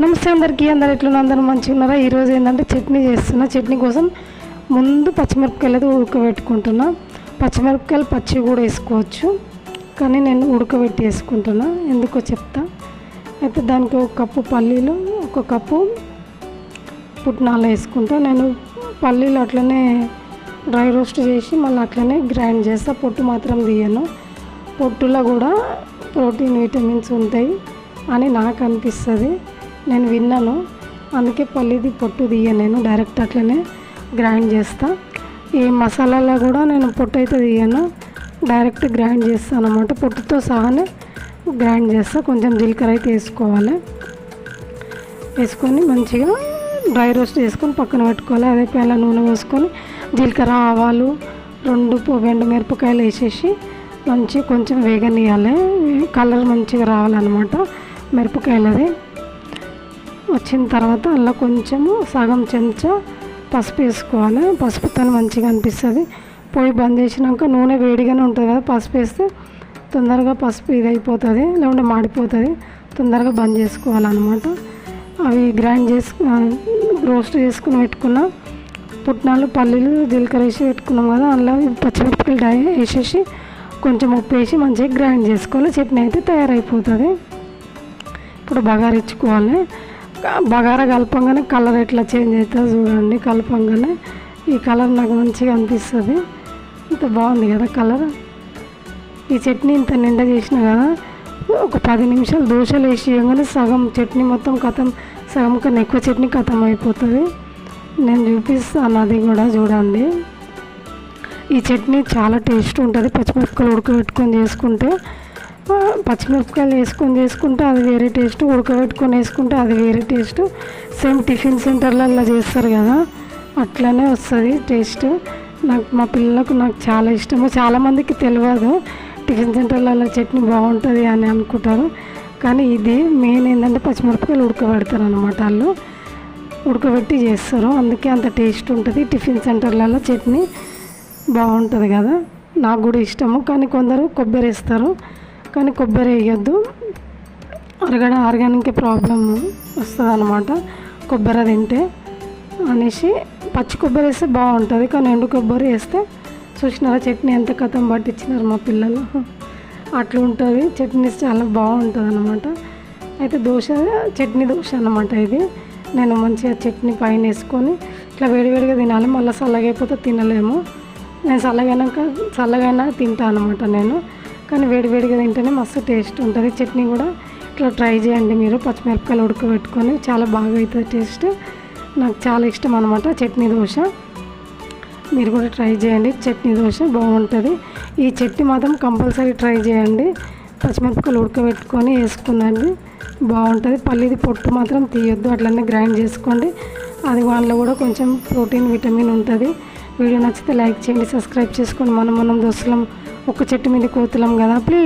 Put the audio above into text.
నమస్తే అందరికీ అందరు ఎట్లున్నా అందరూ మంచిగా ఉన్నారా ఈరోజు ఏంటంటే చట్నీ చేస్తున్నా. చట్నీ కోసం ముందు పచ్చిమిరపకాయలు అయితే ఉడకబెట్టుకుంటున్నా. పచ్చిమిరపకాయలు పచ్చి కూడా వేసుకోవచ్చు. కానీ నేను ఉడకబెట్టి వేసుకుంటున్నా. ఎందుకో చెప్తా. అయితే దానికి ఒక కప్పు పల్లీలు ఒక కప్పు పుట్నాలు వేసుకుంటా. నేను పల్లీలు అట్లనే డ్రై రోస్ట్ చేసి మళ్ళీ అట్లనే గ్రైండ్ చేస్తా. పొట్టు మాత్రం తీయను. పొట్టులో కూడా ప్రోటీన్ విటమిన్స్ ఉంటాయి అని నాకు అనిపిస్తుంది. నేను విన్నాను. అందుకే పల్లిది పొట్టు తీయ నేను డైరెక్ట్ అట్లనే గ్రైండ్ చేస్తా. ఈ మసాలాలో కూడా నేను పొట్టు అయితే తీయను. డైరెక్ట్ గ్రైండ్ చేస్తాను అనమాట పొట్టుతో సహానే గ్రైండ్ చేస్తా. కొంచెం జీలకర్ర అయితే వేసుకోవాలి. వేసుకొని మంచిగా డ్రై రోస్ట్ చేసుకొని పక్కన పెట్టుకోవాలి. అదే ప్యాన్లో నూనె పోసుకొని జీలకర్ర ఆవాలు రెండు ఎండు మిరపకాయలు వేసేసి మంచి కొంచెం వేగనియాలి కలర్ మంచిగా రావాలన్నమాట. మిరపకాయలది. వచ్చిన తర్వాత అలా కొంచెము సగం చెంచా పసుపు వేసుకోవాలి. పసుపుతో మంచిగా అనిపిస్తుంది. పొయ్యి బంద్ చేసినాక నూనె వేడిగానే ఉంటుంది కదా పసుపు వేస్తే తొందరగా పసుపు ఇది అయిపోతుంది లేకుంటే మాడిపోతుంది. తొందరగా బంద్ చేసుకోవాలన్నమాట. అవి గ్రైండ్ చేసుకు రోస్ట్ చేసుకుని పెట్టుకున్న. పుట్నాలు పల్లీలు జీలకర్ర వేసి పెట్టుకున్నాం కదా అందులో పచ్చిమిరపకాయలు డై వేసేసి కొంచెం ఉప్పు వేసి మంచిగా గ్రైండ్ చేసుకోవాలి. చట్నీ అయితే తయారైపోతుంది. ఇప్పుడు బగారా ఇచ్చుకోవాలి. బగారా కలపంగానే కలర్ ఎట్లా చేంజ్ అవుతుందో చూడండి కలపంగానే ఈ కలర్ నాకు మంచిగా అనిపిస్తుంది. ఇంత బాగుంది కదా కలర్. ఈ చట్నీ ఇంత నిండా చేసిన కదా ఒక పది నిమిషాలు దోశలు వేసి ఇవ్వగానే సగం చట్నీ మొత్తం కథం సగం కన్నా ఎక్కువ చట్నీ కథం అయిపోతుంది. నేను చూపిస్తాను అది కూడా చూడండి. ఈ చట్నీ చాలా టేస్ట్ ఉంటుంది పచ్చిమిరపకాయలు ఉడకబెట్టుకొని చేసుకుంటే. పచ్చిమిరపకాయలు వేసుకొని చేసుకుంటే అది వేరే టేస్ట్ ఉడకబెట్టుకొని వేసుకుంటే అది వేరే టేస్ట్. సేమ్ టిఫిన్ సెంటర్లలో చేస్తారు కదా అట్లనే వస్తుంది టేస్ట్. నాకు మా పిల్లలకు నాకు చాలా ఇష్టము. చాలామందికి తెలియదు టిఫిన్ సెంటర్లలో చట్నీ బాగుంటుంది అని అనుకుంటారు. కానీ ఇది మెయిన్ ఏంటంటే పచ్చిమిరపకాయలు ఉడకబెడతారు అనమాట వాళ్ళు. ఉడకబెట్టి చేస్తారు. అందుకే అంత టేస్ట్ ఉంటుంది. టిఫిన్ సెంటర్లలో చట్నీ బాగుంటుంది కదా. నాకు కూడా ఇష్టము. కానీ కొందరు కొబ్బరి వేస్తారు. కానీ కొబ్బరి వేయద్దు. అరగడ ఆర్గానిక్ ప్రాబ్లం వస్తుంది అనమాట కొబ్బరి తింటే అనేసి పచ్చి కొబ్బరి వేస్తే బాగుంటుంది కానీ ఎండు కొబ్బరి వేస్తే చూసినారా చట్నీ ఎంత కథం పట్టించినారు మా పిల్లలు. అట్లా ఉంటుంది చట్నీ చాలా బాగుంటుంది అనమాట అయితే దోశ చట్నీ దోశ అన్నమాట ఇది. నేను మంచిగా చట్నీ పైన వేసుకొని ఇట్లా వేడివేడిగా తినాలి మళ్ళీ చల్లగా అయిపోతే తినలేము. నేను చల్లగైనాక చల్లగైనా తింటాను అనమాట నేను. కానీ వేడివేడిగా తింటేనే మస్తు టేస్ట్ ఉంటుంది. చట్నీ కూడా ఇట్లా ట్రై చేయండి మీరు. పచ్చిమిరపకాయలు ఉడకబెట్టుకొని చాలా బాగా అవుతుంది టేస్ట్. నాకు చాలా ఇష్టం అనమాట చట్నీ దోశ. మీరు కూడా ట్రై చేయండి. చట్నీ దోశ బాగుంటుంది. ఈ చట్నీ మాత్రం కంపల్సరీ ట్రై చేయండి. పచ్చిమిరపకాయలు ఉడకబెట్టుకొని వేసుకుందండి బాగుంటుంది. పల్లీది పొట్టు మాత్రం తీయొద్దు. అట్లనే గ్రైండ్ చేసుకోండి. అది వాళ్ళలో కూడా కొంచెం ప్రోటీన్ విటమిన్ ఉంటుంది. వీడియో నచ్చితే లైక్ చేయండి. సబ్స్క్రైబ్ చేసుకోండి మనం మనం దోస్తులం ఒక చెట్టు మీద కోతులం కదా ప్లీజ్